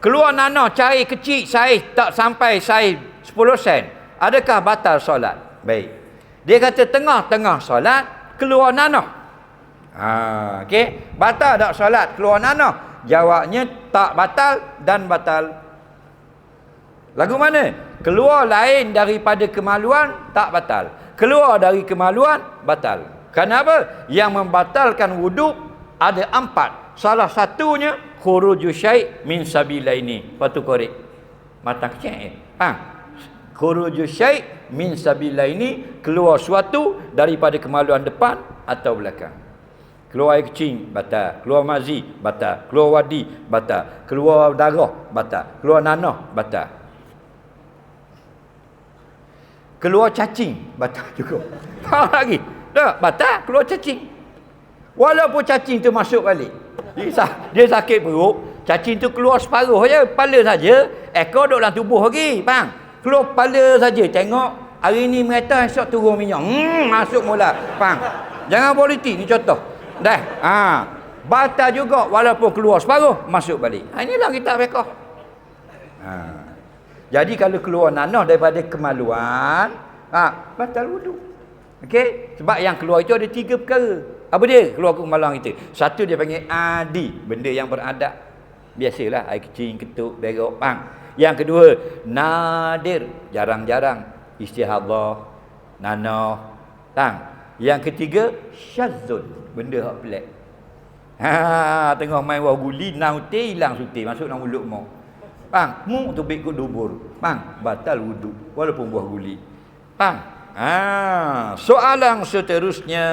Keluar nanah cari kecil saiz tak sampai saiz 10 sen. Adakah batal solat? Baik. Dia kata tengah-tengah solat keluar nanah. Ha, okey. Batal tak solat keluar nanah? Jawabnya tak batal dan batal. Lagu mana? Keluar lain daripada kemaluan tak batal. Keluar dari kemaluan batal. Kenapa? Yang membatalkan wuduk ada empat. Salah satunya khuruju syai' min sabilaini. Patu korek. Mata kecil eh. Ha. Khuruju syai' min sabilaini keluar suatu daripada kemaluan depan atau belakang. Keluar air kecil, batal. Keluar mazi, batal. Keluar wadi, batal. Keluar darah, batal. Keluar nanah, batal. Keluar cacing, batal juga. Ha lagi. Tak, batal. Keluar cacing. Walaupun cacing tu masuk balik. Dia, dia sakit perut, cacing tu keluar separuh je, kepala saja, ekor duduk dalam tubuh lagi, faham? Keluar kepala saja, tengok hari ni merata esok turun minyak. Hmm, masuk mula, faham? Jangan politik ni contoh. Dah. Ha. Batal juga walaupun keluar separuh, masuk balik. Ha, inilah kita fiqh. Ha. Jadi kalau keluar nanah daripada kemaluan, ha, batal wudu. Okey? Sebab yang keluar itu ada tiga perkara. Apa dia keluar ke malang itu? Satu dia panggil adi, benda yang beradab. Biasalah air kecil, ketuk, berok, pang. Yang kedua, nadir, jarang-jarang istihadah, nanah, tang. Yang ketiga, syazun, benda hak pelik. Ha, tengah main wah guli, nauti hilang suti, masuk dalam mulut mau. Pang, mu tu bik dubur. Pang, batal wudu walaupun buah guli. Pang, Ah, soalan seterusnya.